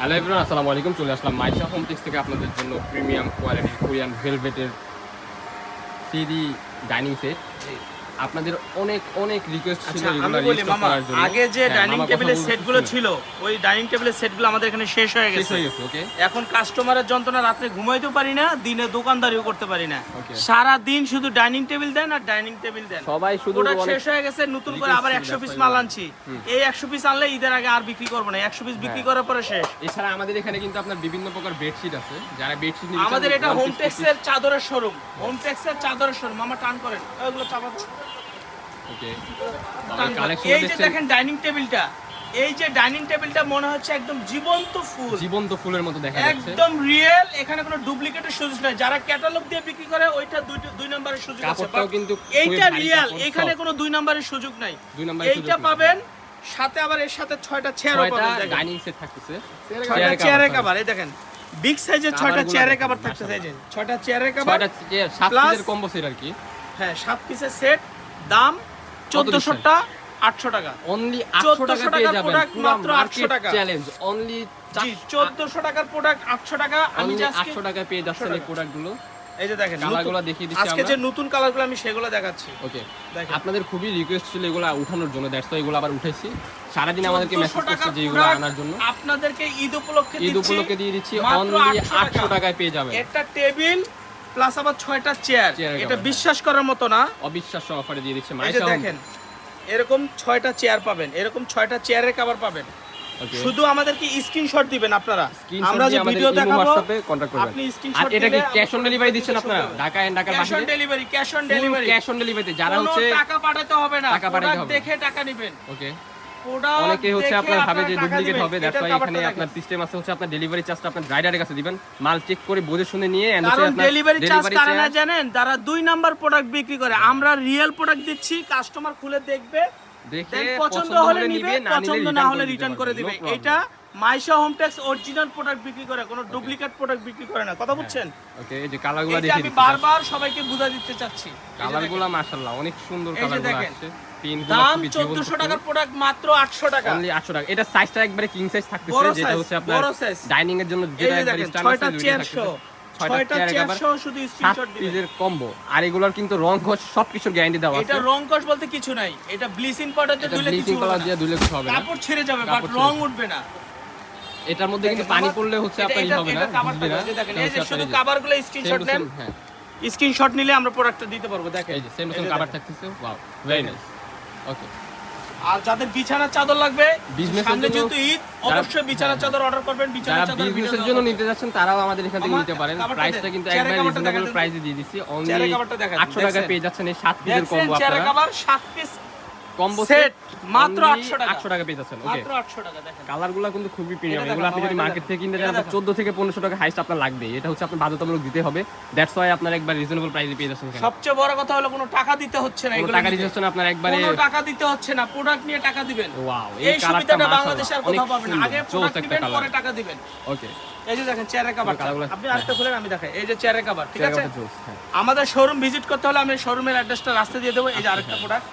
Hello everyone আসসালামু আলাইকুম। চলে আসলাম মাইশা হোম থেকে আপনাদের জন্য প্রিমিয়াম কোয়ালিটির কোরিয়ান ভেলভেটের সিডি ডাইনিং সেট। আপনাদের অনেক অনেক রিকোয়েস্ট ছিল এগুলো রিস্টক মামা করার জন্য। আগে যে ডাইনিং টেবিলের সেটগুলো ছিল ওই ডাইনিং টেবিলের সেটগুলো আমাদের এখানে শেষ হয়ে গেছে। ওকে এখন কাস্টমারের যন্ত্রণা রাত্রে ঘুমাইতেও পারি না দিনে দোকানদারিও করতে পারি না। সারা দিন শুধু ডাইনিং টেবিল দেন আর ডাইনিং টেবিল দেন। সবাই শুধু ওটা শেষ হয়ে গেছে নতুন করে আবার ছিল, একশো পিস মাল আনছি। এই একশো পিস আনলে ঈদের আগে আর বিক্রি করব না একশো পিস বিক্রি হ্যাঁ। করার পরে শেষ। এছাড়া আমাদের এখানে কিন্তু আপনার বিভিন্ন প্রকার বেডশিট আছে যারা বেডশিট নিতে আমাদের এটা হোম টেক্সের চাদরের শোরুম হোম টেক্সের চাদরের শোরুম আমার টান করেন ওইগুলো চাপা দাও। ওকে টান করেন। কালেকশন এই যে দেখেন ডাইনিং টেবিলটা এই যে ডাইনিং টেবিলটা মনে হচ্ছে একদম জীবন্ত ফুল। জীবন্ত ফুলের মতো দেখা যাচ্ছে। একদম রিয়েল এখানে কোনো ডুপ্লিকেটের সুযোগ নাই। যারা ক্যাটালগ দিয়ে বিক্রি করে ওইটা দুই দুই নম্বরের সুযোগ আছে। কিন্তু এইটা রিয়েল এখানে কোনো দুই নম্বরের সুযোগ নাই। দুই নম্বরের এইটা পাবেন সাথে আবার এর সাথে ছয়টা চেয়ারও পাবেন ডাইনিং সেট থাকতেছে। ছয়টা চেয়ারের কাভার এই দেখেন। বিগ সাইজের ছয়টা চেয়ারের কাভার থাকতেছে এই যে। ছয়টা চেয়ারের কাভার ছয়টা চেয়ার সাত পিসের কম্বো সেট আর কি। হ্যাঁ সাত পিসের সেট দাম চোদ্দশোটা আটশো টাকা। অনলি 800 টাকা 1400 পেয়ে যাবেন। মাত্র 800 টাকা। চ্যালেঞ্জ অনলি চোদ্দশো টাকার প্রোডাক্ট আটশো টাকা। আমি অনলি যে আজকে 800 টাকায় পেয়ে যাচ্ছেন এই প্রোডাক্টগুলো এই যে দেখেন কালারগুলো দেখিয়ে দিচ্ছি আজকে যে নতুন কালারগুলো আমি সেগুলো দেখাচ্ছি। ওকে দেখেন। আপনাদের খুবই রিকোয়েস্ট ছিল এগুলো উঠানোর জন্য দ্যাটস এগুলো আবার উঠেছি। সারাদিন আমাদেরকে 1400 মেসেজ করছে যে এগুলো আনার জন্য। আপনাদেরকে ঈদ উপলক্ষে ঈদ উপলক্ষে দিয়ে দিচ্ছি। অনলি 800 800 টাকায় পেয়ে যাবেন। একটা টেবিল প্লাস আবার ছয়টা চেয়ার এটা বিশ্বাস করার মতো না। অবিশ্বাস্য অফারে দিয়ে দিচ্ছে মাইশা দেখেন এরকম ছয়টা চেয়ার পাবেন এরকম ছয়টা চেয়ারের কভার পাবেন। শুধু আমাদেরকে স্ক্রিনশট দিবেন আপনারা। আমরা যে ভিডিও দেখাবো হোয়াটসঅ্যাপে কন্টাক্ট করবেন। আপনি আর স্ক্রিনশট এটা কি ক্যাশ অন ডেলিভারি দিচ্ছেন আপনারা? ঢাকা এন্ড ঢাকার cash on delivery cash on delivery cash on ডেলিভারিতে যারা হচ্ছে টাকা পাঠাতে হবে না। টাকা পাঠাতে হবে। দেখে টাকা নেবেন। ওকে অনেকে হচ্ছে আপনার ভাবে যে ডুপ্লিকেট হবে দ্যাটস ওয়াই এখানে আপনার সিস্টেম আছে হচ্ছে আপনার ডেলিভারি চার্জটা আপনার রাইডারের কাছে দিবেন। মাল চেক করে বুঝে শুনে নিয়ে এন্ড হচ্ছে আপনার ডেলিভারি চার্জ কারা না জানেন তারা দুই নাম্বার প্রোডাক্ট বিক্রি করে। আমরা রিয়েল প্রোডাক্ট দিচ্ছি কাস্টমার খুলে দেখবে দেখে পছন্দ হলে নিবে পছন্দ না হলে রিটার্ন করে দিবে। এটা মাইশা হোমটেক্স অরিজিনাল প্রোডাক্ট বিক্রি করে কোনো ডুপ্লিকেট প্রোডাক্ট বিক্রি করে না। কথা বুঝছেন? ওকে এই যে কালারগুলো দেখিয়ে আমি বারবার সবাইকে বুঝা দিতে চাচ্ছি। কালারগুলো মাশাআল্লাহ অনেক সুন্দর কালারগুলো আসছে। দাম খুবই চোদ্দশো টাকার প্রোডাক্ট মাত্র আটশো টাকা। অনলি 800 টাকা। এটা সাইজটা একবারে কিং সাইজ থাকতেছে যেটা হচ্ছে আপনার ডাইনিং এর জন্য যেটা একবারে দেখেন স্ট্যান্ড ছয়টা আছে চেয়ার দুইটা ছয়টা ছয়টা চেয়ার চেয়ার শুধু স্ক্রিনশট দিবেন। পিসের কম্বো আর এগুলোর কিন্তু রং ঘষ সবকিছুর গ্যারান্টি দেওয়া এটা রং বলতে কিছু নাই। এটা ব্লিচিং পাউডার দিয়ে ধুলে কিছু হবে না। কাপড় ছেড়ে যাবে বাট রং উঠবে না। এটার মধ্যে কিন্তু পানি পড়লে হচ্ছে আপনার ই হবে না দেখেন এই যে শুধু কাভারগুলো স্ক্রিনশট নেন। হ্যাঁ। স্ক্রিনশট নিলে আমরা প্রোডাক্টটা দিতে পারব দেখেন। এই যে সেম সেম কভার। থাকতেছে ওয়াও ভেরি নাইস ওকে আর যাদের বিছানার চাদর লাগবে এর সামনে যেহেতু ঈদ অবশ্যই বিছানার চাদর অর্ডার করবেন বিছানার চাদর বিজনেসের জন্য নিতে যাচ্ছেন তারাও আমাদের এখান থেকে নিতে পারেন। প্রাইসটা কিন্তু একবার রিজনেবল। প্রাইসে দিয়ে দিচ্ছি। অনলি চেয়ারের কাভারটা দেখান, 800 টাকা পেয়ে যাচ্ছেন এই সাত পিসের দেখছেন? কম্বো আপনারা। কাভার সাত পিস কম্বো সেট মাত্র 800 টাকা। 800 টাকা পেয়ে যাচ্ছেন ওকে মাত্র 800 টাকা দেখেন। কালারগুলো কিন্তু খুবই প্রিমিয়াম এগুলো আপনি যদি মার্কেট থেকে কিনতে যান দেখো। 14 থেকে 1500 টাকা হাইস্ট আপনার লাগবে এটা হচ্ছে আপনার বাধ্যতামূলক দিতে হবে। দ্যাটস ওয়াই আপনার একবার রিজনেবল প্রাইসে পেয়ে যাচ্ছেন। সবচেয়ে বড় কথা হলো কোনো টাকা দিতে হচ্ছে না এগুলো টাকা। দিতে হচ্ছে না আপনার একবারে কোনো টাকা দিতে হচ্ছে না প্রোডাক্ট নিয়ে টাকা দিবেন। ওয়াও এই সুবিধাটা বাংলাদেশে আর কোথাও পাবেন না। আগে প্রোডাক্ট দিবেন পরে টাকা দিবেন। ওকে এই যে দেখেন চেয়ারের কভার আপনি আরেকটা খুলেন আমি দেখাই। এই যে চেয়ারের কভার ঠিক আছে? হ্যাঁ। আমাদের শোরুম ভিজিট করতে হলে আমি শোরুমের অ্যাড্রেসটা রাস্তা দিয়ে দেবো এই যে আরেকটা হ্যাঁ। প্রোডাক্ট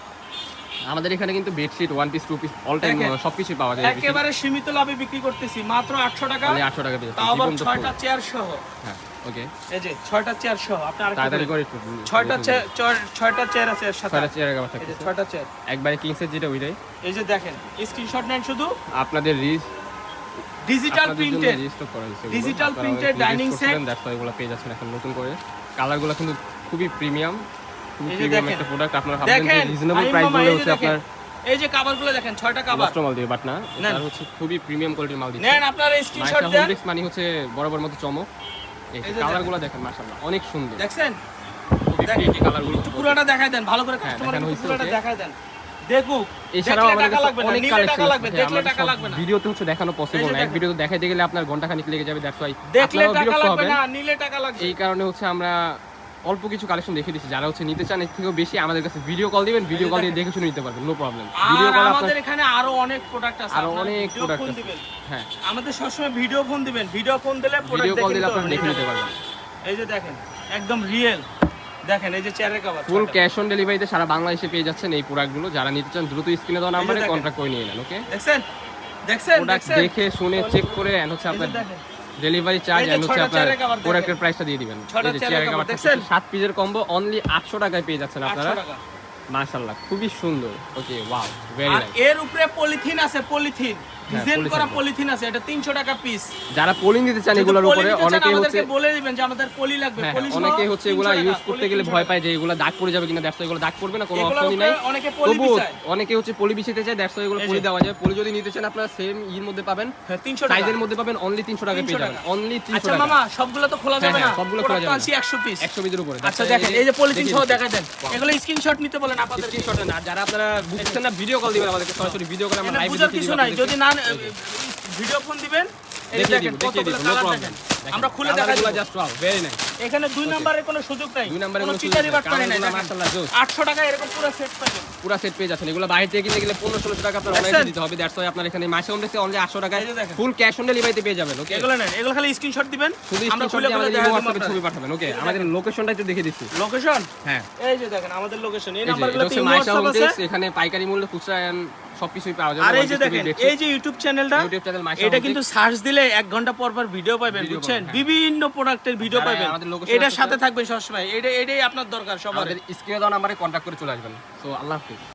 আমাদের এখানে কিন্তু bedsheet one piece two piece all time সবকিছু পাওয়া যায় একেবারে সীমিত লাভে বিক্রি করতেছি মাত্র আটশো টাকা। তাহলে 800 টাকা তাও আবার যাচ্ছেন ছয়টা চেয়ার সহ। হ্যাঁ ওকে এই যে ছয়টা চেয়ার সহ আপনি আরেকটা তাড়াতাড়ি করে একটু ছয়টা চেয়ার ছয়টা চেয়ার আছে এর সাথে। ছয়টা চেয়ার কাভার এই যে ছয়টা চেয়ার একবারে কিংসের যেটা ওইটাই। এই যে দেখেন স্ক্রিনশট নেন শুধু। আপনাদের রিস ডিজিটাল আপনাদের digital printed dining dining that's why এগুলো পেয়ে যাচ্ছেন এখন নতুন করে। কালারগুলো কিন্তু খুবই প্রিমিয়াম খুবই এই প্রিমিয়াম একটা প্রোডাক্ট আপনারা ভাববেন রিজনেবল প্রাইস বলে হচ্ছে আপনার এই যে কাভারগুলো দেখেন ছয়টা কাভার কাস্টমার দিয়ে বাট না নেন। এটা হচ্ছে খুবই প্রিমিয়াম কোয়ালিটির মাল দিচ্ছে। নেন আপনারা স্ক্রিনশট দেন। মানে হচ্ছে বরাবর মতো চমক। এই এই কালারগুলো দেখেন। মাশাআল্লাহ অনেক সুন্দর। দেখছেন? দেখেন। কালারগুলো পুরোটা দেখাই দেন ভালো করে হ্যাঁ, কাস্টমার দেখানো হয়েছে, পুরোটা দেখাই দেন। দেখুক এছাড়াও দেখলে টাকা লাগবে অনেক কালেকশন লাগবে দেখলে টাকা লাগবে না। ভিডিওতে হচ্ছে দেখানো পসিবল না। এক। ভিডিওতে দেখাইতে গেলে আপনার ঘণ্টা খানিক লেগে যাবে দ্যাটস ওয়াই দেখলে টাকা লাগবে না নিলে টাকা লাগবে। এই কারণে হচ্ছে আমরা অল্প কিছু কালেকশন দেখে দিচ্ছি। যারা হচ্ছে নিতে চান এর থেকেও বেশি আমাদের কাছে ভিডিও কল দিবেন ভিডিও কল দিয়ে দেখে শুনে নিতে পারবেন নো প্রবলেম ভিডিও কল আমাদের এখানে আরও অনেক প্রোডাক্ট আছে আরও অনেক প্রোডাক্ট আছে। হ্যাঁ। আমাদের সবসময় ভিডিও ফোন দিবেন। ভিডিও ফোন দিলে ভিডিও কল দেখে দিলে আপনারা দেখে নিতে পারবেন। এই যে দেখেন একদম রিয়েল দেখেন এই যে চেয়ারের কভার ফুল ক্যাশ অন ডেলিভারিতে সারা বাংলাদেশে পেয়ে যাচ্ছেন এই প্রোডাক্টগুলো যারা নিতে চান দ্রুত স্ক্রিনে দেওয়া নাম্বারে। কন্ট্যাক্ট করে নিয়ে নেন ওকে দেখছেন? দেখছেন দেখে শুনে চেক করে এন্ড হচ্ছে আপনার। ডেলিভারি চার্জ আমি এন্ড হচ্ছে আপনার। প্রোডাক্টের প্রাইসটা দিয়ে দিবেন চেয়ারের কভার দেখছেন? সাত পিসের কম্বো অনলি আটশো টাকায় পেয়ে যাচ্ছেন আপনারা। মাশাআল্লাহ খুবই সুন্দর ওকে ওয়াও ভেরি আর নাইস এর উপরে পলিথিন আছে পলিথিন ডিজাইন হ্যাঁ, করা পলিথিন আছে এটা 300 টাকা পিস যারা পোলিং দিতে চান এগুলোর উপরে হচ্ছে বলে দিবেন যে আমাদের পলি লাগবে। হ্যাঁ পলি হ্যাঁ, অনেকে হচ্ছে এগুলা ইউজ করতে গেলে ভয় পায় যে এগুলো দাগ পড়ে যাবে কিনা দ্যাটস এগুলো দাগ পড়বে না কোনো অপশনই নাই। অনেকে পলি বিছায়। অনেকে হচ্ছে পলি বিছিতে চায় দ্যাটস এগুলো পলি দেওয়া যায়। পলি যদি নিতে চান আপনারা সেম ইর মধ্যে পাবেন। হ্যাঁ 300 টাকা। সাইজের মধ্যে পাবেন অনলি তিনশো টাকা পেয়ে যাবেন। টাকা। অনলি তিনশো আচ্ছা মামা সবগুলো তো খোলা হ্যাঁ, যাবে না? হ্যাঁ, সবগুলো খোলা যাবে না। 100 পিস একশো পিসের উপরে। আচ্ছা দেখেন এই যে পলিথিন সহ দেখা দেন. এগুলো স্ক্রিনশট নিতে বলেন স্ক্রিনশট না যারা আপনারা বুঝছেন না ভিডিও কল দিবেন আমাদেরকে সরাসরি ভিডিও করে আমরা লাইভ দেখিয়ে কিছু নাই যদি না ভিডিও ফোন দিবেন। আমরা খুলে। এখানে দুই নাম্বারের কোনো সুযোগ নাই। দুই কোনো চিটারি বাট নাই কালারগুলো মাশাআল্লাহ জোস। 800 টাকা এরকম পুরো সেট পাবেন পুরা সেট পেয়ে যাচ্ছেন। এগুলো বাইরে থেকে কিনতে গেলে পনেরো ষোলোশো টাকা আপনার অনলাইনে দিতে হবে দ্যাটস ওয়াই আপনার এখানে মাসে অনলি আটশো টাকায়। ফুল ক্যাশ অন ডেলিভারিতে পেয়ে যাবেন ওকে এগুলো নেন এগুলো খালি স্ক্রিনশট দিবেন। শুধু স্ক্রিনশট দিয়ে আমাদের। ছবি পাঠাবেন ওকে লোকেশনটা একটু দিচ্ছি। লোকেশন হ্যাঁ। এই যে দেখেন আমাদের লোকেশন এই এই যে এটা নাম্বারগুলো তিন WhatsApp আছে। এখানে পাইকারি মূল্য খুচরা সবকিছুই পাওয়া যাবে। আর এই যে দেখেন এই যে ইউটিউব চ্যানেলটা ইউটিউব চ্যানেল এটা কিন্তু সার্চ দিলে এক ঘণ্টা পর পর ভিডিও পাবেন বুঝছেন? হ্যাঁ। বিভিন্ন প্রোডাক্টের ভিডিও যারা পাবেন। এটার সাথে থাকবেন সবসময়। এটা এটাই আপনার দরকার সবার। স্ক্রিনে দেওয়া নাম্বারে কন্ট্যাক্ট করে চলে আসবেন। তো আল্লাহ হাফিজ।